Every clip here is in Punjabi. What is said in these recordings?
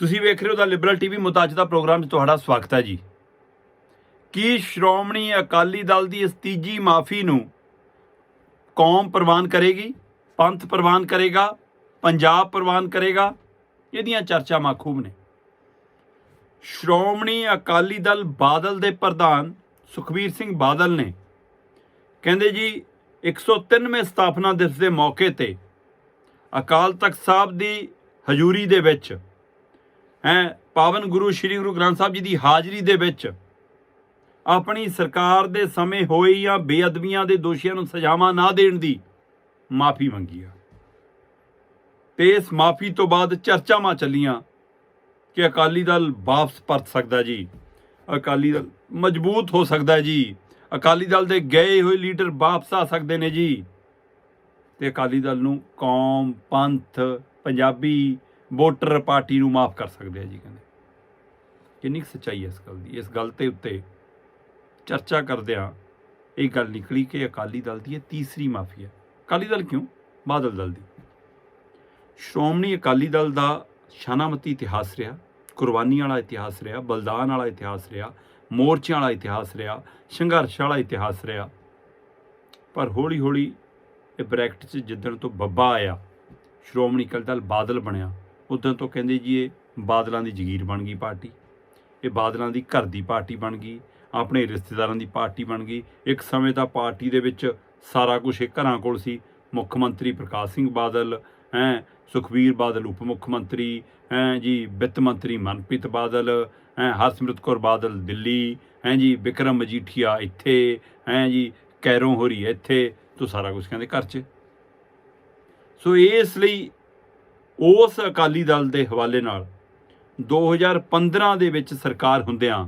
ਤੁਸੀਂ ਵੇਖ ਰਹੇ ਹੋ ਦਾ ਲਿਬਰਲ ਟੀਵੀ ਮੁਤਾਜ ਦਾ ਪ੍ਰੋਗਰਾਮ 'ਚ ਤੁਹਾਡਾ ਸਵਾਗਤ ਹੈ ਜੀ। ਕੀ ਸ਼੍ਰੋਮਣੀ ਅਕਾਲੀ ਦਲ ਦੀ ਇਸ ਤੀਜੀ ਮਾਫੀ ਨੂੰ ਕੌਮ ਪ੍ਰਵਾਨ ਕਰੇਗੀ, ਪੰਥ ਪ੍ਰਵਾਨ ਕਰੇਗਾ, ਪੰਜਾਬ ਪ੍ਰਵਾਨ ਕਰੇਗਾ, ਇਹਦੀਆਂ ਚਰਚਾਵਾਂ ਖੂਬ ਨੇ। ਸ਼੍ਰੋਮਣੀ ਅਕਾਲੀ ਦਲ ਬਾਦਲ ਦੇ ਪ੍ਰਧਾਨ ਸੁਖਬੀਰ ਸਿੰਘ ਬਾਦਲ ਨੇ ਕਹਿੰਦੇ ਜੀ 103ਵੇਂ ਸਥਾਪਨਾ ਦਿਵਸ ਦੇ ਮੌਕੇ ਤੇ ਅਕਾਲ ਤਖਤ ਸਾਹਿਬ ਦੀ ਹਜ਼ੂਰੀ ਦੇ ਵਿੱਚ ਹੈ, ਪਾਵਨ ਗੁਰੂ, ਸ੍ਰੀ ਗੁਰੂ ਗ੍ਰੰਥ ਸਾਹਿਬ ਜੀ ਦੀ ਹਾਜ਼ਰੀ ਦੇ ਵਿੱਚ ਆਪਣੀ ਸਰਕਾਰ ਦੇ ਸਮੇਂ ਹੋਈਆਂ ਬੇਅਦਬੀਆਂ ਦੇ ਦੋਸ਼ੀਆਂ ਨੂੰ ਸਜ਼ਾਵਾਂ ਨਾ ਦੇਣ ਦੀ ਮਾਫੀ ਮੰਗੀ ਆ। ਤੇ ਇਸ ਮਾਫੀ ਤੋਂ ਬਾਅਦ ਚਰਚਾਵਾਂ ਚੱਲੀਆਂ ਕਿ ਅਕਾਲੀ ਦਲ ਵਾਪਸ ਪਰਤ ਸਕਦਾ ਜੀ, ਅਕਾਲੀ ਦਲ ਮਜ਼ਬੂਤ ਹੋ ਸਕਦਾ ਜੀ, ਅਕਾਲੀ ਦਲ ਦੇ ਗਏ ਹੋਏ ਲੀਡਰ ਵਾਪਸ ਆ ਸਕਦੇ ਨੇ ਜੀ। ਤੇ ਅਕਾਲੀ ਦਲ ਨੂੰ ਕੌਮ, ਪੰਥ, ਪੰਜਾਬੀ ਵੋਟਰ ਪਾਰਟੀ ਨੂੰ ਮਾਫ ਕਰ ਸਕਦੇ ਆ ਜੀ ਕਹਿੰਦੇ। ਕਿੰਨੀ ਕੁ ਸੱਚਾਈ ਹੈ ਇਸ ਗੱਲ ਦੀ। ਇਸ ਗੱਲ ਤੇ ਉੱਤੇ ਚਰਚਾ ਕਰਦਿਆਂ ਇਹ ਗੱਲ ਨਿਕਲੀ ਕਿ ਅਕਾਲੀ ਦਲ ਦੀ ਇਹ ਤੀਸਰੀ ਮਾਫੀ ਹੈ ਅਕਾਲੀ ਦਲ ਕਿਉਂ? ਬਾਦਲ ਦਲ ਦੀ। ਸ਼੍ਰੋਮਣੀ ਅਕਾਲੀ ਦਲ ਦਾ ਸ਼ਾਨਾਮਤੀ ਇਤਿਹਾਸ ਰਿਹਾ, ਕੁਰਬਾਨੀ ਵਾਲਾ ਇਤਿਹਾਸ ਰਿਹਾ, ਬਲਿਦਾਨ ਵਾਲਾ ਇਤਿਹਾਸ ਰਿਹਾ, ਮੋਰਚਿਆਂ ਵਾਲਾ ਇਤਿਹਾਸ ਰਿਹਾ, ਸੰਘਰਸ਼ ਵਾਲਾ ਇਤਿਹਾਸ ਰਿਹਾ। ਪਰ ਹੌਲੀ ਹੌਲੀ ਇਹ ਬ੍ਰੈਕਟ 'ਚ ਜਿੱਦਣ ਤੋਂ ਬੱਬਾ ਆਇਆ, ਸ਼੍ਰੋਮਣੀ ਅਕਾਲੀ ਦਲ ਬਾਦਲ ਬਣਿਆ ਉਦੋਂ ਤੋਂ ਕਹਿੰਦੇ ਜੀ ਇਹ ਬਾਦਲਾਂ ਦੀ ਜ਼ਗੀਰ ਬਣ ਗਈ ਪਾਰਟੀ, ਇਹ ਬਾਦਲਾਂ ਦੀ ਘਰ ਦੀ ਪਾਰਟੀ ਬਣ ਗਈ, ਆਪਣੇ ਰਿਸ਼ਤੇਦਾਰਾਂ ਦੀ ਪਾਰਟੀ ਬਣ ਗਈ। ਇੱਕ ਸਮੇਂ ਤਾਂ ਪਾਰਟੀ ਦੇ ਵਿੱਚ ਸਾਰਾ ਕੁਝ ਇਹ ਘਰਾਂ ਕੋਲ ਸੀ। ਮੁੱਖ ਮੰਤਰੀ ਪ੍ਰਕਾਸ਼ ਸਿੰਘ ਬਾਦਲ, ਹੈ, ਸੁਖਬੀਰ ਬਾਦਲ, ਉਪ ਮੁੱਖ ਮੰਤਰੀ, ਹੈ ਜੀ, ਵਿੱਤ ਮੰਤਰੀ ਮਨਪ੍ਰੀਤ ਬਾਦਲ, ਹੈ, ਹਰਸਿਮਰਤ ਕੌਰ ਬਾਦਲ ਦਿੱਲੀ, ਹੈ ਜੀ, ਵਿਕਰਮ ਮਜੀਠੀਆ ਇੱਥੇ, ਹੈ ਜੀ, ਕੈਰੋਂ ਹੋਰੀ ਇੱਥੇ, ਤੋਂ ਸਾਰਾ ਕੁਝ ਕਹਿੰਦੇ ਘਰ 'ਚ। ਸੋ ਇਸ ਲਈ ਉਸ ਅਕਾਲੀ ਦਲ ਦੇ ਹਵਾਲੇ ਨਾਲ 2015 ਦੇ ਵਿੱਚ ਸਰਕਾਰ ਹੁੰਦਿਆਂ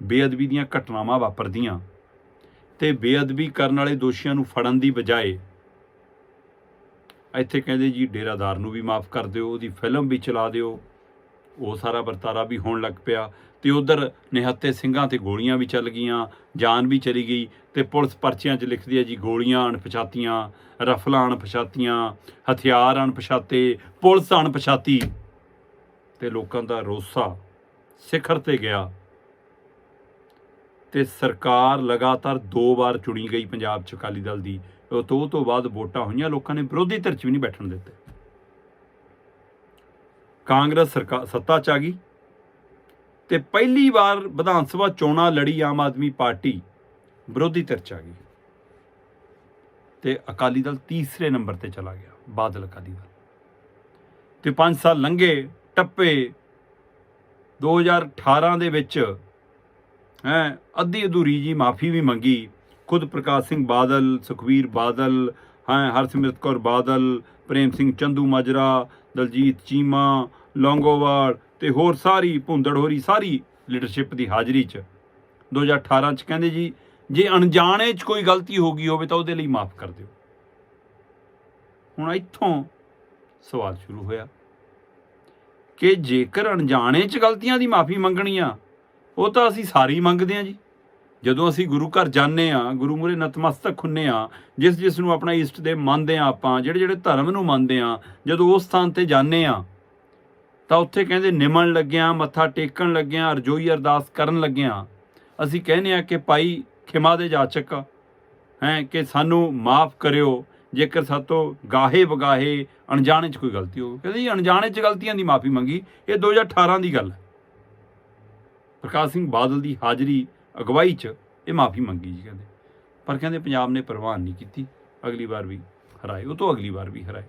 ਬੇਅਦਬੀ ਦੀਆਂ ਘਟਨਾਵਾਂ ਵਾਪਰਦੀਆਂ ਤੇ ਬੇਅਦਬੀ ਕਰਨ ਵਾਲੇ ਦੋਸ਼ੀਆਂ ਨੂੰ ਫੜਨ ਦੀ ਬਜਾਏ ਇੱਥੇ ਕਹਿੰਦੇ ਜੀ ਡੇਰਾਦਾਰ ਨੂੰ ਵੀ ਮਾਫ ਕਰ ਦਿਓ, ਉਹਦੀ ਫਿਲਮ ਵੀ ਚਲਾ ਦਿਓ। ਉਹ ਸਾਰਾ ਵਰਤਾਰਾ ਵੀ ਹੋਣ ਲੱਗ ਪਿਆ ਤੇ ਉਧਰ ਨਿਹੱਤੇ ਸਿੰਘਾਂ ਤੇ ਗੋਲੀਆਂ ਵੀ ਚੱਲ ਗਈਆਂ, ਜਾਨ ਵੀ ਚਲੀ ਗਈ ਤੇ ਪੁਲਿਸ ਪਰਚੀਆਂ 'ਚ ਲਿਖਦੀ ਹੈ ਜੀ ਗੋਲੀਆਂ ਅਣਪਛਾਤੀਆਂ, ਰਫਲਾਂ ਅਣਪਛਾਤੀਆਂ, ਹਥਿਆਰ ਅਣਪਛਾਤੇ, ਪੁਲਿਸ ਅਣਪਛਾਤੀ ਤੇ ਲੋਕਾਂ ਦਾ ਰੋਸਾ ਸਿਖਰ ਤੇ ਗਿਆ ਤੇ ਸਰਕਾਰ ਲਗਾਤਾਰ ਦੋ ਵਾਰ ਚੁਣੀ ਗਈ ਪੰਜਾਬ ਚ ਅਕਾਲੀ ਦਲ ਦੀ। ਤੋਂ ਉਹ ਤੋਂ ਬਾਅਦ ਵੋਟਾਂ ਹੋਈਆਂ, ਲੋਕਾਂ ਨੇ ਵਿਰੋਧੀ ਧਿਰ 'ਚ ਵੀ ਨਹੀਂ ਬੈਠਣ ਦਿੱਤੇ। ਕਾਂਗਰਸ ਸਰਕਾਰ ਸੱਤਾ 'ਚ ਆ ਗਈ ਤੇ ਪਹਿਲੀ ਵਾਰ ਵਿਧਾਨ ਸਭਾ ਚੋਣਾਂ ਲੜੀ ਆਮ ਆਦਮੀ ਪਾਰਟੀ ਵਿਰੋਧੀ ਧਿਰ 'ਚ ਆ ਗਈ ਤੇ ਅਕਾਲੀ ਦਲ ਤੀਸਰੇ ਨੰਬਰ ਤੇ ਚਲਾ ਗਿਆ, ਬਾਦਲ ਅਕਾਲੀ ਦਲ। ਤੇ 5 ਸਾਲ ਲੰਘੇ, ਟੱਪੇ। 2018 ਦੇ ਵਿੱਚ, ਹੈ, ਅੱਧੀ ਅਧੂਰੀ ਜੀ ਮਾਫੀ ਵੀ ਮੰਗੀ। ਖੁਦ ਪ੍ਰਕਾਸ਼ ਸਿੰਘ ਬਾਦਲ ਸੁਖਵੀਰ ਬਾਦਲ, ਹੈ, ਹਰਸਿਮਰਤ ਕੌਰ ਬਾਦਲ, ਪ੍ਰੇਮ ਸਿੰਘ ਚੰਦੂ ਮਾਜਰਾ ਦਲਜੀਤ, ਚੀਮਾ, ਲੌਂਗੋਵਾਲ ਤੇ ਹੋਰ ਸਾਰੀ ਭੁੰਦੜ ਹੋਰੀ ਸਾਰੀ ਲੀਡਰਸ਼ਿਪ ਦੀ ਹਾਜ਼ਰੀ 'ਚ। 2018 'ਚ ਕਹਿੰਦੇ ਜੀ, ਜੇ ਅਣਜਾਣੇ 'ਚ ਕੋਈ ਗਲਤੀ ਹੋ ਗਈ ਹੋਵੇ ਤਾਂ ਉਹਦੇ ਲਈ ਮਾਫ ਕਰ ਦਿਓ। ਹੁਣ ਇੱਥੋਂ ਸਵਾਲ ਸ਼ੁਰੂ ਹੋਇਆ ਕਿ ਜੇਕਰ ਅਣਜਾਣੇ 'ਚ ਗਲਤੀਆਂ ਦੀ ਮਾਫੀ ਮੰਗਣੀ ਆ, ਉਹ ਤਾਂ ਅਸੀਂ ਸਾਰੇ ਹੀ ਮੰਗਦੇ ਆ ਜੀ। ਜਦੋਂ ਅਸੀਂ ਗੁਰੂ ਘਰ ਜਾਂਦੇ ਆ ਗੁਰੂ ਮੂਰੇ ਨਤਮਸਤਕ ਹੁੰਨੇ ਆ ਜਿਸ ਜਿਸ ਨੂੰ ਆਪਣਾ ਇਸ਼ਟ ਦੇ ਮੰਨਦੇ ਆ ਆਪਾਂ, ਜਿਹੜੇ ਜਿਹੜੇ ਧਰਮ ਨੂੰ ਮੰਨਦੇ ਆ ਜਦੋਂ ਉਸ ਸਥਾਨ ਤੇ ਜਾਂਦੇ ਆ ਤਾਂ ਉੱਥੇ ਕਹਿੰਦੇ ਨਿਮਣ ਲੱਗਿਆ, ਮੱਥਾ ਟੇਕਣ ਲੱਗਿਆ, ਰਜੋਈ ਅਰਦਾਸ ਕਰਨ ਲੱਗਿਆ, ਅਸੀਂ ਕਹਿੰਦੇ ਆ ਕਿ ਭਾਈ ਖਿਮਾ ਦੇ ਜਾਚਕ, ਹੈ, ਕਿ ਸਾਨੂੰ ਮਾਫ ਕਰਿਓ, ਜੇਕਰ ਸਾਤੋਂ ਗਾਹੇ ਵਗਾਹੇ ਅਣਜਾਣੇ 'ਚ ਕੋਈ ਗਲਤੀ ਹੋ ਕਹਿੰਦੇ ਜੀ, ਅਣਜਾਣੇ 'ਚ ਗਲਤੀਆਂ ਦੀ ਮਾਫੀ ਮੰਗੀ, ਇਹ 2018 ਦੀ ਗੱਲ ਹੈ। ਪ੍ਰਕਾਸ਼ ਸਿੰਘ ਬਾਦਲ ਦੀ ਹਾਜ਼ਰੀ ਅਗਵਾਈ 'ਚ, ਇਹ ਮਾਫੀ ਮੰਗੀ ਜੀ ਕਹਿੰਦੇ। ਪਰ ਕਹਿੰਦੇ ਪੰਜਾਬ ਨੇ ਪ੍ਰਵਾਨ ਨਹੀਂ ਕੀਤੀ, ਅਗਲੀ ਵਾਰ ਵੀ ਹਰਾਏ, ਉਹ ਤੋਂ ਅਗਲੀ ਵਾਰ ਵੀ ਹਰਾਏ।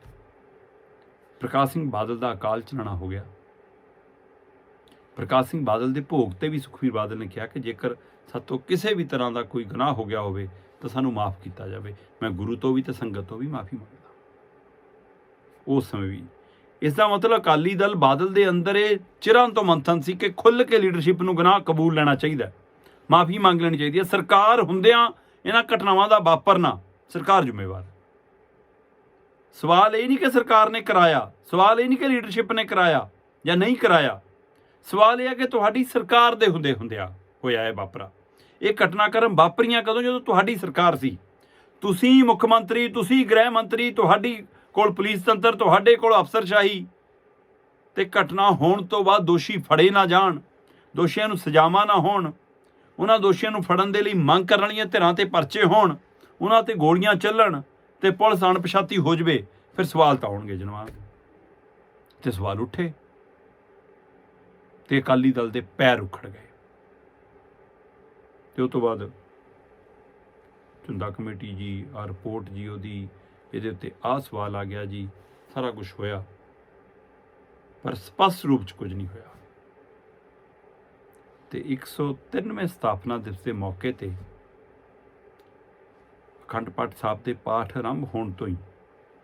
ਪ੍ਰਕਾਸ਼ ਸਿੰਘ ਬਾਦਲ ਦਾ ਅਕਾਲ ਚਲਾਣਾ ਹੋ ਗਿਆ। ਪ੍ਰਕਾਸ਼ ਸਿੰਘ ਬਾਦਲ ਦੇ ਭੋਗ ਤੇ ਵੀ ਸੁਖਵੀਰ ਬਾਦਲ ਨੇ ਕਿਹਾ ਕਿ ਜੇਕਰ ਸਾਤੋਂ ਕਿਸੇ ਵੀ ਤਰ੍ਹਾਂ ਦਾ ਕੋਈ ਗੁਨਾਹ ਹੋ ਗਿਆ ਹੋਵੇ, ਤਾਂ ਸਾਨੂੰ ਮਾਫ ਕੀਤਾ ਜਾਵੇ। ਮੈਂ ਗੁਰੂ ਤੋਂ ਵੀ ਤੇ ਸੰਗਤ ਤੋਂ ਵੀ ਮਾਫੀ ਮੰਗਦਾ। ਉਸ ਸਮੇਂ ਵੀ। ਇਸ ਦਾ ਮਤਲਬ ਅਕਾਲੀ ਦਲ ਬਾਦਲ ਦੇ ਅੰਦਰ ਇਹ ਚਿਰਾਂ ਤੋਂ ਮੰਥਨ ਸੀ ਕਿ ਖੁੱਲ੍ਹ ਕੇ ਲੀਡਰਸ਼ਿਪ ਨੂੰ ਗੁਨਾਹ ਕਬੂਲ ਲੈਣਾ ਚਾਹੀਦਾ ਮਾਫੀ ਮੰਗ ਲੈਣੀ ਚਾਹੀਦੀ ਹੈ। ਸਰਕਾਰ ਹੁੰਦਿਆਂ ਇਹਨਾਂ ਘਟਨਾਵਾਂ ਦਾ ਵਾਪਰਨਾ ਸਰਕਾਰ ਜ਼ਿੰਮੇਵਾਰ। ਸਵਾਲ ਇਹ ਨਹੀਂ ਕਿ ਸਰਕਾਰ ਨੇ ਕਰਾਇਆ। ਸਵਾਲ ਇਹ ਨਹੀਂ ਕਿ ਲੀਡਰਸ਼ਿਪ ਨੇ ਕਰਾਇਆ ਜਾਂ ਨਹੀਂ ਕਰਾਇਆ। ਸਵਾਲ ਇਹ ਹੈ ਕਿ ਤੁਹਾਡੀ ਸਰਕਾਰ ਦੇ ਹੁੰਦੇ ਹੁੰਦਿਆ ਹੋਇਆ ਹੈ ਵਾਪਰਾ। ਇਹ ਘਟਨਾਕ੍ਰਮ ਵਾਪਰੀਆਂ ਕਦੋਂ? ਜਦੋਂ ਤੁਹਾਡੀ ਸਰਕਾਰ ਸੀ। ਤੁਸੀਂ ਮੁੱਖ ਮੰਤਰੀ, ਤੁਸੀਂ ਗ੍ਰਹਿ ਮੰਤਰੀ, ਤੁਹਾਡੀ ਕੋਲ ਪੁਲਿਸ ਤੰਤਰ, ਤੁਹਾਡੇ ਕੋਲ ਅਫਸਰਸ਼ਾਹੀ। ਤੇ ਘਟਨਾ ਹੋਣ ਤੋਂ ਬਾਅਦ ਦੋਸ਼ੀ ਫੜੇ ਨਾ ਜਾਣ। ਦੋਸ਼ੀਆਂ ਨੂੰ ਸਜ਼ਾਵਾਂ ਨਾ ਹੋਣ। ਉਹਨਾਂ ਦੋਸ਼ੀਆਂ ਨੂੰ ਫੜਨ ਦੇ ਲਈ ਮੰਗ ਕਰਨ ਵਾਲੀਆਂ ਧਿਰਾਂ ਤੇ ਪਰਚੇ ਹੋਣ, ਉਹਨਾਂ ਤੇ ਗੋਲੀਆਂ ਚੱਲਣ ਤੇ ਪੁਲਿਸ ਅਣਪਛਾਤੀ ਹੋ ਜਵੇ, ਫਿਰ ਸਵਾਲ ਤਾਂ ਆਉਣਗੇ ਜਨਾਬ। ਤੇ ਸਵਾਲ ਉੱਠੇ ਤੇ ਅਕਾਲੀ ਦਲ ਦੇ ਪੈਰ ਉਖੜ ਗਏ। ਤੇ ਉਸ ਤੋਂ ਬਾਅਦ ਚੁੰਦਾ ਕਮੇਟੀ ਜੀ ਆ ਰਿਪੋਰਟ ਜੀ, ਉਹਦੀ ਇਹਦੇ ਉੱਤੇ ਆ ਸਵਾਲ ਆ ਗਿਆ ਜੀ, ਸਾਰਾ ਕੁਝ ਹੋਇਆ, ਪਰ ਸਪਸ਼ਟ ਰੂਪ ਚ ਕੁਝ ਨਹੀਂ ਹੋਇਆ। ਤੇ 193ਵੇਂ ਸਥਾਪਨਾ ਦਿਵਸ ਦੇ ਮੌਕੇ ਤੇ ਅਖੰਡ ਪਾਠ ਸਾਹਿਬ ਦੇ ਪਾਠ ਆਰੰਭ ਹੋਣ ਤੋਂ ਹੀ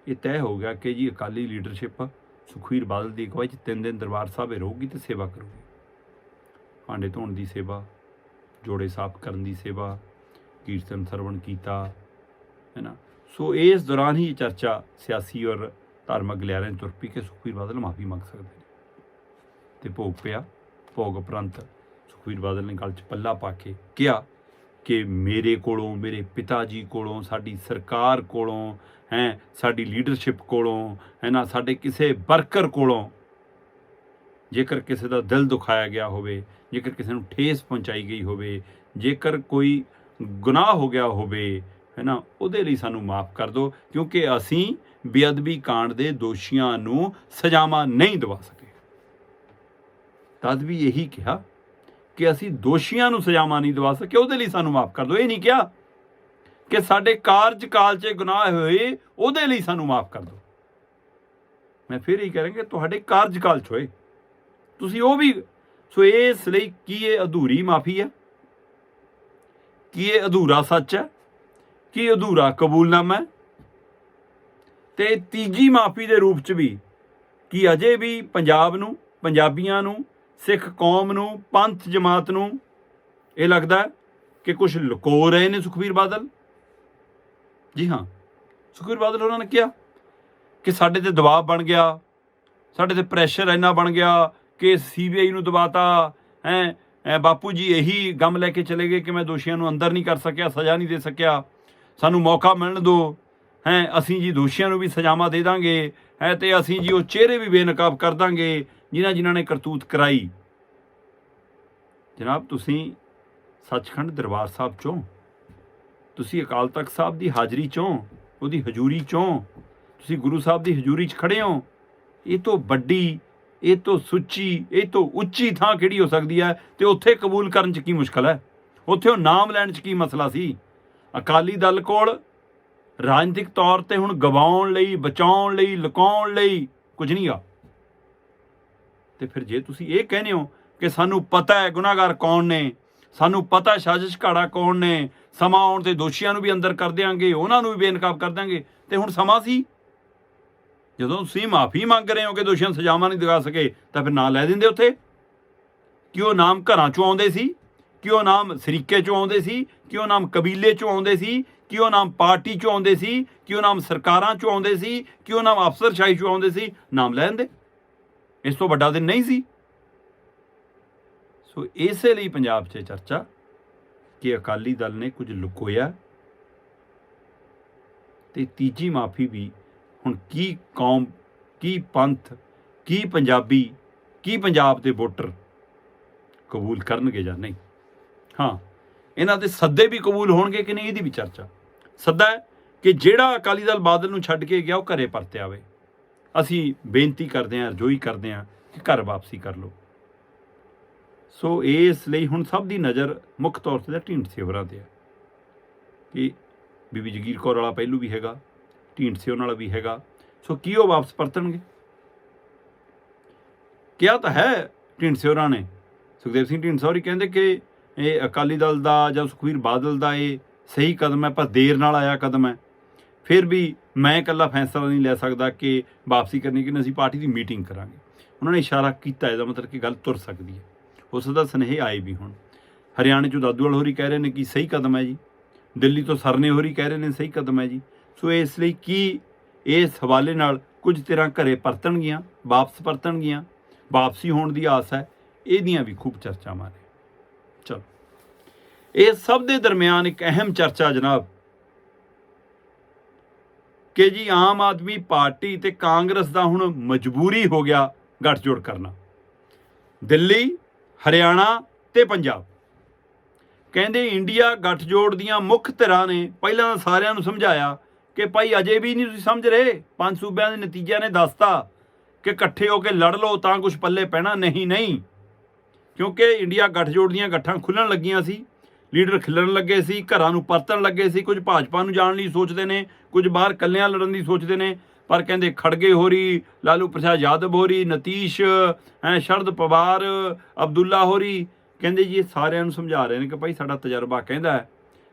ਇਹ ਤੈਅ ਹੋ ਗਿਆ ਕਿ ਜੀ ਅਕਾਲੀ ਲੀਡਰਸ਼ਿਪ ਸੁਖਵੀਰ ਬਾਦਲ ਦੀ ਅਗਵਾਈ 'ਚ ਤਿੰਨ ਦਿਨ ਦਰਬਾਰ ਸਾਹਿਬ ਰਹੂਗੀ ਤੇ ਸੇਵਾ ਕਰੂਗੀ। ਭਾਂਡੇ ਧੋਣ ਦੀ ਸੇਵਾ, ਜੋੜੇ ਸਾਫ਼ ਕਰਨ ਦੀ ਸੇਵਾ, ਕੀਰਤਨ ਸਰਵਣ ਕੀਤਾ ਹੈ ਨਾ ਸੋ ਇਸ ਦੌਰਾਨ ਹੀ ਚਰਚਾ ਸਿਆਸੀ ਔਰ ਧਾਰਮਿਕ ਗਲਿਆਰਿਆਂ 'ਚ ਤੁਰ ਪੀ ਕੇ ਸੁਖਵੀਰ ਬਾਦਲ ਮਾਫੀ ਮੰਗ ਸਕਦੇ ਨੇ। ਤੇ ਭੋਗ ਪਿਆ, ਭੋਗ ਉਪਰੰਤ ਸੁਖਵੀਰ ਬਾਦਲ ਨੇ ਗੱਲ 'ਚ ਪੱਲਾ ਪਾ ਕੇ ਕਿਹਾ ਕਿ ਮੇਰੇ ਕੋਲੋਂ, ਮੇਰੇ ਪਿਤਾ ਜੀ ਕੋਲੋਂ, ਸਾਡੀ ਸਰਕਾਰ ਕੋਲੋਂ, ਹੈ, ਸਾਡੀ ਲੀਡਰਸ਼ਿਪ ਕੋਲੋਂ, ਹੈ ਨਾ, ਸਾਡੇ ਕਿਸੇ ਵਰਕਰ ਕੋਲੋਂ ਜੇਕਰ ਕਿਸੇ ਦਾ ਦਿਲ ਦੁਖਾਇਆ ਗਿਆ ਹੋਵੇ, ਜੇਕਰ ਕਿਸੇ ਨੂੰ ਠੇਸ ਪਹੁੰਚਾਈ ਗਈ ਹੋਵੇ, ਜੇਕਰ ਕੋਈ ਗੁਨਾਹ ਹੋ ਗਿਆ ਹੋਵੇ, ਹੈ ਨਾ, ਉਹਦੇ ਲਈ ਸਾਨੂੰ ਮਾਫ ਕਰ ਦਿਓ, ਕਿਉਂਕਿ ਅਸੀਂ ਬੇਅਦਬੀ ਕਾਂਡ ਦੇ ਦੋਸ਼ੀਆਂ ਨੂੰ ਸਜ਼ਾਵਾਂ ਨਹੀਂ ਦਿਵਾ ਸਕੇ। ਤਦ ਵੀ ਇਹੀ ਕਿਹਾ ਕਿ ਅਸੀਂ ਦੋਸ਼ੀਆਂ ਨੂੰ ਸਜ਼ਾਵਾਂ ਨਹੀਂ ਦਿਵਾ ਸਕੇ ਉਹਦੇ ਲਈ ਸਾਨੂੰ ਮਾਫ ਕਰ ਦਿਓ। ਇਹ ਨਹੀਂ ਕਿਹਾ ਕਿ ਸਾਡੇ ਕਾਰਜਕਾਲ 'ਚ ਗੁਨਾਹ ਹੋਏ, ਉਹਦੇ ਲਈ ਸਾਨੂੰ ਮਾਫ ਕਰ ਦਿਓ। ਮੈਂ ਫਿਰ ਹੀ ਕਰਾਂਗੇ ਤੁਹਾਡੇ ਕਾਰਜਕਾਲ 'ਚ ਹੋਏ। ਤੁਸੀਂ ਉਹ ਵੀ, ਸੋ ਇਸ ਲਈ ਕੀ ਇਹ ਅਧੂਰੀ ਮਾਫੀ ਹੈ? ਕੀ ਇਹ ਅਧੂਰਾ ਸੱਚ ਹੈ? ਕੀ ਅਧੂਰਾ ਕਬੂਲਨਾਮਾ ਹੈ? ਤੇ ਤੀਜੀ ਮਾਫੀ ਦੇ ਰੂਪ 'ਚ ਵੀ ਕੀ ਅਜੇ ਵੀ ਪੰਜਾਬ ਨੂੰ, ਪੰਜਾਬੀਆਂ ਨੂੰ ਸਿੱਖ ਕੌਮ ਨੂੰ, ਪੰਥ ਜਮਾਤ ਨੂੰ ਇਹ ਲੱਗਦਾ ਕਿ ਕੁਝ ਲੁਕੋ ਰਹੇ ਨੇ ਸੁਖਬੀਰ ਬਾਦਲ। ਜੀ ਹਾਂ, ਸੁਖਬੀਰ ਬਾਦਲ ਉਹਨਾਂ ਨੇ ਕਿਹਾ ਕਿ ਸਾਡੇ ਤੇ ਦਬਾਅ ਬਣ ਗਿਆ, ਸਾਡੇ ਤੇ ਪ੍ਰੈਸ਼ਰ ਇੰਨਾ ਬਣ ਗਿਆ ਕਿ ਸੀਬੀਆਈ ਨੂੰ ਦਬਾਤਾ, ਹੈ ਬਾਪੂ ਜੀ ਇਹੀ ਗਮ ਲੈ ਕੇ ਚਲੇ ਗਏ ਕਿ ਮੈਂ ਦੋਸ਼ੀਆਂ ਨੂੰ ਅੰਦਰ ਨਹੀਂ ਕਰ ਸਕਿਆ, ਸਜ਼ਾ ਨਹੀਂ ਦੇ ਸਕਿਆ। ਸਾਨੂੰ ਮੌਕਾ ਮਿਲਣ ਦਿਓ, ਹੈ, ਅਸੀਂ ਜੀ ਦੋਸ਼ੀਆਂ ਨੂੰ ਵੀ ਸਜ਼ਾਵਾਂ ਦੇ ਦਾਂਗੇ, ਹੈ, ਤੇ ਅਸੀਂ ਜੀ ਉਹ ਚਿਹਰੇ ਵੀ ਬੇਨਕਾਬ ਕਰ ਦਾਂਗੇ ਜਿਨ੍ਹਾਂ ਜਿਨ੍ਹਾਂ ਨੇ ਕਰਤੂਤ ਕਰਾਈ। ਜਨਾਬ, ਤੁਸੀਂ ਸੱਚਖੰਡ ਦਰਬਾਰ ਸਾਹਿਬ ਚੋਂ, ਤੁਸੀਂ ਅਕਾਲ ਤਖਤ ਸਾਹਿਬ ਦੀ ਹਾਜ਼ਰੀ ਚੋਂ, ਉਹਦੀ ਹਜ਼ੂਰੀ ਚੋਂ, ਤੁਸੀਂ ਗੁਰੂ ਸਾਹਿਬ ਦੀ ਹਜ਼ੂਰੀ 'ਚ ਖੜੇ ਹੋ, ਇਹ ਤੋਂ ਵੱਡੀ, ਇਹ ਤੋਂ ਸੁੱਚੀ, ਇਹ ਤੋਂ ਉੱਚੀ ਥਾਂ ਕਿਹੜੀ ਹੋ ਸਕਦੀ ਹੈ ਤੇ ਉੱਥੇ ਕਬੂਲ ਕਰਨ 'ਚ ਕੀ ਮੁਸ਼ਕਲ ਹੈ? ਉੱਥੇ ਉਹ ਨਾਮ ਲੈਣ 'ਚ ਕੀ ਮਸਲਾ ਸੀ? ਅਕਾਲੀ ਦਲ ਕੋਲ ਰਾਜਨੀਤਿਕ ਤੌਰ ਤੇ ਹੁਣ ਗਵਾਉਣ ਲਈ, ਬਚਾਉਣ ਲਈ, ਲੁਕਾਉਣ ਲਈ ਕੁਝ ਨਹੀਂ ਆ। ਤੇ ਫਿਰ ਜੇ ਤੁਸੀਂ ਇਹ ਕਹਿੰਦੇ ਹੋ ਕਿ ਸਾਨੂੰ ਪਤਾ ਹੈ ਗੁਨਾਹਗਾਰ ਕੌਣ ਨੇ, ਸਾਨੂੰ ਪਤਾ ਸਾਜ਼ਿਸ਼ ਘਾੜਾ ਕੌਣ ਨੇ, ਸਮਾਂ ਆਉਣ ਤੇ ਦੋਸ਼ੀਆਂ ਨੂੰ ਵੀ ਅੰਦਰ ਕਰ ਦਿਆਂਗੇ, ਉਹਨਾਂ ਨੂੰ ਵੀ ਬੇਨਕਾਬ ਕਰ ਦਾਂਗੇ ਤੇ ਹੁਣ ਸਮਾਂ ਸੀ? ਜਦੋਂ ਤੁਸੀਂ ਮਾਫੀ ਮੰਗ ਰਹੇ ਹੋ ਕਿ ਦੋਸ਼ੀਆਂ ਨੂੰ ਸਜ਼ਾਵਾਂ ਨਹੀਂ ਦਿਵਾ ਸਕੇ, ਤਾਂ ਫਿਰ ਨਾਂ ਲੈ ਦਿੰਦੇ ਉੱਥੇ? ਕਿ ਉਹ ਨਾਮ ਘਰਾਂ ਚੋਂ ਆਉਂਦੇ ਸੀ? ਕਿ ਉਹ ਨਾਮ ਸਰੀਕੇ ਚੋਂ ਆਉਂਦੇ ਸੀ? ਕਿ ਉਹ ਨਾਮ ਕਬੀਲੇ ਚੋਂ ਆਉਂਦੇ ਸੀ? ਕਿ ਉਹ ਨਾਮ ਪਾਰਟੀ ਚੋਂ ਆਉਂਦੇ ਸੀ? ਕਿ ਉਹ ਨਾਮ ਸਰਕਾਰਾਂ ਚੋਂ ਆਉਂਦੇ ਸੀ? ਕਿ ਉਹ ਨਾਮ ਅਫਸਰਸ਼ਾਹੀ ਚੋਂ ਆਉਂਦੇ ਸੀ? ਨਾਮ ਲੈ ਲੈਂਦੇ ਇਸ ਤੋਂ ਵੱਡਾ ਦਿਨ ਨਹੀਂ ਸੀ। ਸੋ ਇਸੇ ਲਈ ਪੰਜਾਬ 'ਚ ਚਰਚਾ ਕਿ ਅਕਾਲੀ ਦਲ ਨੇ ਕੁਝ ਲੁਕੋਇਆ ਤੇ ਤੀਜੀ ਮਾਫੀ ਵੀ ਹੁਣ ਕੀ ਕੌਮ, ਕੀ ਪੰਥ, ਕੀ ਪੰਜਾਬੀ, ਕੀ ਪੰਜਾਬ ਦੇ ਵੋਟਰ ਕਬੂਲ ਕਰਨਗੇ ਜਾਂ ਨਹੀਂ? ਹਾਂ, ਇਹਨਾਂ ਦੇ ਸੱਦੇ ਵੀ ਕਬੂਲ ਹੋਣਗੇ ਕਿ ਨਹੀਂ, ਇਹਦੀ ਵੀ ਚਰਚਾ। ਸੱਦਾ ਹੈ ਕਿ ਜਿਹੜਾ ਅਕਾਲੀ ਦਲ ਬਾਦਲ ਨੂੰ ਛੱਡ ਕੇ ਗਿਆ, ਉਹ ਘਰੇ ਪਰਤ ਆਵੇ। ਅਸੀਂ ਬੇਨਤੀ ਕਰਦੇ ਹਾਂ ਰਜੋਈ ਕਰਦੇ ਹਾਂ ਕਿ ਘਰ ਵਾਪਸੀ ਕਰ ਲਓ। ਸੋ ਇਸ ਲਈ ਹੁਣ ਸਭ ਦੀ ਨਜ਼ਰ ਮੁੱਖ ਤੌਰ ਤੇ ਢੀਂਡਸੇ ਹੋਰਾਂ ਤੇ ਹੈ। ਕਿ ਬੀਬੀ ਜਗੀਰ ਕੌਰ ਵਾਲਾ ਪਹਿਲੂ ਵੀ ਹੈਗਾ ਢੀਂਡਸੇ ਉਹਨਾਂ ਵਾਲਾ ਵੀ ਹੈਗਾ। ਸੋ ਕੀ ਉਹ ਵਾਪਸ ਪਰਤਣਗੇ? ਕਿਹਾ ਤਾਂ ਹੈ ਢੀਂਡਸੇ ਹੋਰਾਂ ਨੇ। ਸੁਖਦੇਵ ਸਿੰਘ ਢੀਂਡਸਾ ਹੋਰੀ ਕਹਿੰਦੇ ਕਿ ਇਹ ਅਕਾਲੀ ਦਲ ਦਾ ਜਾਂ ਸੁਖਵੀਰ ਬਾਦਲ ਦਾ ਇਹ ਸਹੀ ਕਦਮ ਹੈ, ਪਰ ਦੇਰ ਨਾਲ ਆਇਆ ਕਦਮ ਹੈ। ਫਿਰ ਵੀ ਮੈਂ ਇਕੱਲਾ ਫੈਸਲਾ ਨਹੀਂ ਲੈ ਸਕਦਾ ਕਿ ਵਾਪਸੀ ਕਰਨੀ ਕਿ ਅਸੀਂ ਪਾਰਟੀ ਦੀ ਮੀਟਿੰਗ ਕਰਾਂਗੇ। ਉਹਨਾਂ ਨੇ ਇਸ਼ਾਰਾ ਕੀਤਾ, ਇਹਦਾ ਮਤਲਬ ਕਿ ਗੱਲ ਤੁਰ ਸਕਦੀ ਹੈ। ਉਸ ਦਾ ਸੁਨੇਹੇ ਆਏ ਵੀ ਹੁਣ। ਹਰਿਆਣੇ ਚੋਂ ਦਾਦੂਵਾਲ ਹੋਰੀ ਕਹਿ ਰਹੇ ਨੇ ਕਿ ਸਹੀ ਕਦਮ ਹੈ ਜੀ। ਦਿੱਲੀ ਤੋਂ ਸਰਨੇ ਹੋਰੀ ਕਹਿ ਰਹੇ ਨੇ ਸਹੀ ਕਦਮ ਹੈ ਜੀ। ਸੋ ਇਸ ਲਈ ਕੀ ਇਸ ਹਵਾਲੇ ਨਾਲ ਕੁਝ ਤਰ੍ਹਾਂ ਘਰੇ ਪਰਤਣਗੀਆਂ, ਵਾਪਸ ਪਰਤਣਗੀਆਂ, ਵਾਪਸੀ ਹੋਣ ਦੀ ਆਸ ਹੈ, ਇਹਦੀਆਂ ਵੀ ਖੂਬ ਚਰਚਾਵਾਂ ਨੇ। ਚਲੋ। ਇਹ ਸਭ ਦੇ ਦਰਮਿਆਨ ਇੱਕ ਅਹਿਮ ਚਰਚਾ ਜਨਾਬ ਕਿ ਜੀ ਆਮ ਆਦਮੀ ਪਾਰਟੀ ਤੇ ਕਾਂਗਰਸ ਦਾ ਹੁਣ ਮਜਬੂਰੀ ਹੋ ਗਿਆ ਗੱਠਜੋੜ ਕਰਨਾ। ਦਿੱਲੀ, ਹਰਿਆਣਾ ਤੇ ਪੰਜਾਬ। ਕਹਿੰਦੇ ਇੰਡੀਆ ਗੱਠਜੋੜ ਦੀਆਂ ਮੁੱਖ ਧਿਰਾਂ ਨੇ ਪਹਿਲਾਂ ਸਾਰਿਆਂ ਨੂੰ ਸਮਝਾਇਆ ਕਿ ਭਾਈ ਅਜੇ ਵੀ ਨਹੀਂ ਤੁਸੀਂ ਸਮਝ ਰਹੇ। ਪੰਜ ਸੂਬਿਆਂ ਦੇ ਨਤੀਜਿਆਂ ਨੇ ਦੱਸਤਾ ਕਿ ਇਕੱਠੇ ਹੋ ਕੇ ਲੜ ਲਓ ਤਾਂ ਕੁਝ ਪੱਲੇ ਪੈਣਾ। ਨਹੀਂ ਨਹੀਂ। ਕਿਉਂਕਿ ਇੰਡੀਆ ਗੱਠਜੋੜ ਦੀਆਂ ਗੱਠਾਂ ਖੁੱਲਣ ਲੱਗੀਆਂ ਸੀ। ਲੀਡਰ ਖਿਲਰਨ ਲੱਗੇ ਸੀ, ਘਰਾਂ ਨੂੰ ਪਰਤਣ ਲੱਗੇ ਸੀ, ਕੁਝ ਭਾਜਪਾ ਨੂੰ ਜਾਣ ਲਈ ਸੋਚਦੇ ਨੇ, ਕੁਝ ਬਾਹਰ ਕੱਲਿਆਂ ਲੜਨ ਦੀ ਸੋਚਦੇ ਨੇ, ਪਰ ਕਹਿੰਦੇ ਖੜਗੇ ਹੋਰੀ, ਲਾਲੂ ਪ੍ਰਸਾਦ ਯਾਦਵ ਹੋਰੀ, ਨਤੀਸ਼, ਹੈ, ਸ਼ਰਦ ਪਵਾਰ, ਅਬਦੁੱਲਾ ਹੋਰੀ, ਕਹਿੰਦੇ ਜੀ ਇਹ ਸਾਰਿਆਂ ਨੂੰ ਸਮਝਾ ਰਹੇ ਨੇ ਕਿ ਭਾਈ ਸਾਡਾ ਤਜਰਬਾ ਕਹਿੰਦਾ ਹੈ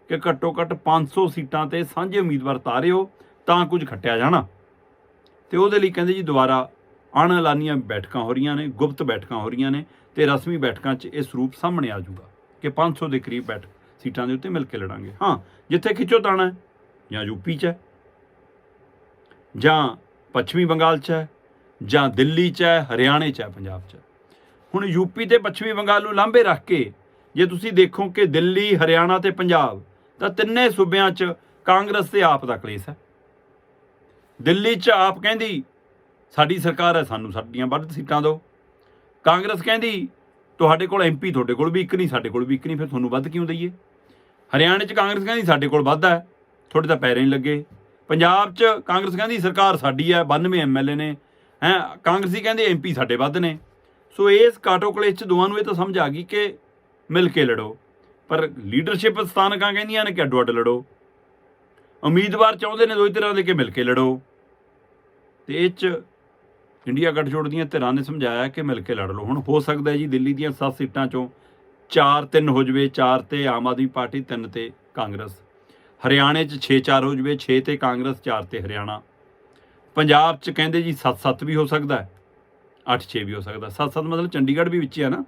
ਕਿ ਘੱਟੋ ਘੱਟ 500 ਸੀਟਾਂ ਤੇ ਸਾਂਝੇ ਉਮੀਦਵਾਰ ਤਾਰਿਓ, ਤਾਂ ਕੁਝ ਖੱਟਿਆ ਜਾਣਾ। ਤੇ ਉਹਦੇ ਲਈ ਕਹਿੰਦੇ ਜੀ ਦੁਬਾਰਾ ਅਣਐਲਾਨੀਆਂ ਬੈਠਕਾਂ ਹੋ ਰਹੀਆਂ ਨੇ, ਗੁਪਤ ਬੈਠਕਾਂ ਹੋ ਰਹੀਆਂ ਨੇ ਤੇ ਰਸਮੀ ਬੈਠਕਾਂ 'ਚ ਇਹ ਸਰੂਪ ਸਾਹਮਣੇ ਆ ਜਾਊਗਾ। ਕਿ 500 ਦੇ ਕਰੀਬ ਬੈਠ ਸੀਟਾਂ ਦੇ ਉੱਤੇ ਮਿਲ ਕੇ ਲੜਾਂਗੇ। ਹਾਂ, ਜਿੱਥੇ ਖਿੱਚੋ ਤਾਣਾ ਹੈ, ਜਾਂ ਯੂਪੀ 'ਚ ਹੈ, ਜਾਂ ਪੱਛਮੀ ਬੰਗਾਲ 'ਚ ਹੈ, ਜਾਂ ਦਿੱਲੀ 'ਚ ਹੈ, ਹਰਿਆਣੇ 'ਚ ਹੈ, ਪੰਜਾਬ 'ਚ ਹੈ। ਹੁਣ ਯੂਪੀ ਤੇ ਪੱਛਮੀ ਬੰਗਾਲ ਨੂੰ ਲਾਂਭੇ ਰੱਖ ਕੇ ਜੇ ਤੁਸੀਂ ਦੇਖੋ ਕਿ ਦਿੱਲੀ, ਹਰਿਆਣਾ ਤੇ ਪੰਜਾਬ, ਤਾਂ ਤਿੰਨੇ ਸੂਬਿਆਂ 'ਚ ਕਾਂਗਰਸ ਤੇ ਆਪ ਦਾ ਕਲੇਸ਼ ਹੈ। ਦਿੱਲੀ 'ਚ ਆਪ ਕਹਿੰਦੀ, ਸਾਡੀ ਸਰਕਾਰ ਹੈ, ਸਾਨੂੰ ਸਾਡੀਆਂ ਵੱਧ ਸੀਟਾਂ ਦਿਓ। ਕਾਂਗਰਸ ਕਹਿੰਦੀ ਤੁਹਾਡੇ ਕੋਲ ਐਮਪੀ ਤੁਹਾਡੇ ਕੋਲ ਵੀ ਇੱਕ ਨਹੀਂ, ਸਾਡੇ ਕੋਲ ਵੀ ਇੱਕ ਨਹੀਂ, ਫਿਰ ਤੁਹਾਨੂੰ ਵੱਧ ਕਿਉਂ ਦਈਏ? ਹਰਿਆਣੇ 'ਚ ਕਾਂਗਰਸ ਕਹਿੰਦੀ ਸਾਡੇ ਕੋਲ ਵੱਧ ਹੈ, ਤੁਹਾਡੇ ਤਾਂ ਪੈਰੇ ਨਹੀਂ ਲੱਗੇ। ਪੰਜਾਬ 'ਚ ਕਾਂਗਰਸ ਕਹਿੰਦੀ ਸਰਕਾਰ ਸਾਡੀ ਹੈ 92 ਐਮਐਲਏ ਨੇ। ਹੈ, ਕਾਂਗਰਸੀ ਕਹਿੰਦੇ ਐਮਪੀ ਸਾਡੇ ਵੱਧ ਨੇ। ਸੋ ਇਸ ਕਾਟੋ ਕਲੇਸ਼ 'ਚ ਦੋਵਾਂ ਨੂੰ ਇਹ ਤਾਂ ਸਮਝ ਆ ਗਈ ਕਿ ਮਿਲ ਕੇ ਲੜੋ। ਪਰ ਲੀਡਰਸ਼ਿਪ ਸਥਾਨਕਾਂ ਕਹਿੰਦੀਆਂ ਨੇ ਕਿ ਅੱਡੋ ਅੱਡ ਲੜੋ। ਉਮੀਦਵਾਰ ਚਾਹੁੰਦੇ ਨੇ ਦੋਈ ਤਰ੍ਹਾਂ ਦੇ ਕਿ ਮਿਲ ਕੇ ਲੜੋ। ਤੇ ਇਹ 'ਚ ਇੰਡੀਆ ਗੱਠਜੋੜ ਦੀਆਂ ਧਿਰਾਂ ਨੇ ਸਮਝਾਇਆ ਕਿ ਮਿਲ ਕੇ ਲੜ ਲਓ। ਹੁਣ ਹੋ ਸਕਦਾ ਹੈ ਜੀ ਦਿੱਲੀ ਦੀਆਂ 7 ਸੀਟਾਂ ਚੋਂ 4-3 ਹੋ ਜਵੇ 4 ਤੇ ਆਮ ਆਦਮੀ ਪਾਰਟੀ 3 ਤੇ ਕਾਂਗਰਸ। ਹਰਿਆਣੇ 'ਚ 6-4 ਹੋ ਜਵੇ 6 ਤੇ ਕਾਂਗਰਸ 4 ਤੇ ਹਰਿਆਣਾ। ਪੰਜਾਬ 'ਚ ਕਹਿੰਦੇ ਜੀ 7-7 ਵੀ ਹੋ ਸਕਦਾ ਹੈ 8-6 ਵੀ ਹੋ ਸਕਦਾ 7-7 ਮਤਲਬ ਚੰਡੀਗੜ੍ਹ ਵੀ ਵਿੱਚ ਹੀ ਆ ਨਾ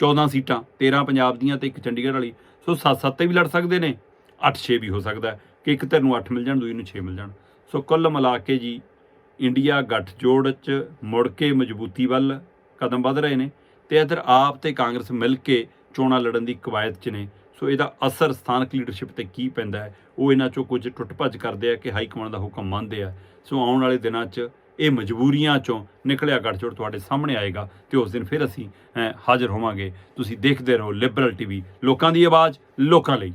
14 ਸੀਟਾਂ 13 ਪੰਜਾਬ ਦੀਆਂ ਤੇ ਇੱਕ ਚੰਡੀਗੜ੍ਹ ਵਾਲੀ। ਸੋ 7-7 ਤੇ ਵੀ ਲੜ ਸਕਦੇ ਨੇ 8-6 ਵੀ ਹੋ ਸਕਦਾ ਕਿ ਇੱਕ ਧਿਰ ਨੂੰ 8 ਮਿਲ ਜਾਣ ਦੂਜੀ ਨੂੰ 6 ਮਿਲ ਜਾਣ। ਸੋ ਕੁੱਲ ਮਿਲਾ ਕੇ ਜੀ ਇੰਡੀਆ ਗੱਠਜੋੜ 'ਚ ਮੁੜ ਕੇ ਮਜ਼ਬੂਤੀ ਵੱਲ ਕਦਮ ਵੱਧ ਰਹੇ ਨੇ ਤੇ ਇਧਰ ਆਪ ਤੇ ਕਾਂਗਰਸ ਮਿਲ ਕੇ ਚੋਣਾਂ ਲੜਨ ਦੀ ਕਵਾਇਦ 'ਚ ਨੇ। ਸੋ ਇਹਦਾ ਅਸਰ ਸਥਾਨਕ ਲੀਡਰਸ਼ਿਪ ਤੇ ਕੀ ਪੈਂਦਾ ਹੈ? ਉਹ ਇਹਨਾਂ 'ਚੋਂ ਕੁਝ ਟੁੱਟ ਭੱਜ ਕਰਦੇ ਆ ਕਿ ਹਾਈ ਕਮਾਂਡ ਦਾ ਹੁਕਮ ਮੰਨਦੇ ਆ। ਸੋ ਆਉਣ ਵਾਲੇ ਦਿਨਾਂ 'ਚ ਇਹ ਮਜਬੂਰੀਆਂ 'ਚੋਂ ਨਿਕਲਿਆ ਗੱਠਜੋੜ ਤੁਹਾਡੇ ਸਾਹਮਣੇ ਆਏਗਾ ਤੇ ਉਸ ਦਿਨ ਫਿਰ ਅਸੀਂ ਹਾਜ਼ਰ ਹੋਵਾਂਗੇ। ਤੁਸੀਂ ਦੇਖਦੇ ਰਹੋ ਲਿਬਰਲ ਟੀਵੀ ਲੋਕਾਂ ਦੀ ਆਵਾਜ਼, ਲੋਕਾਂ ਲਈ।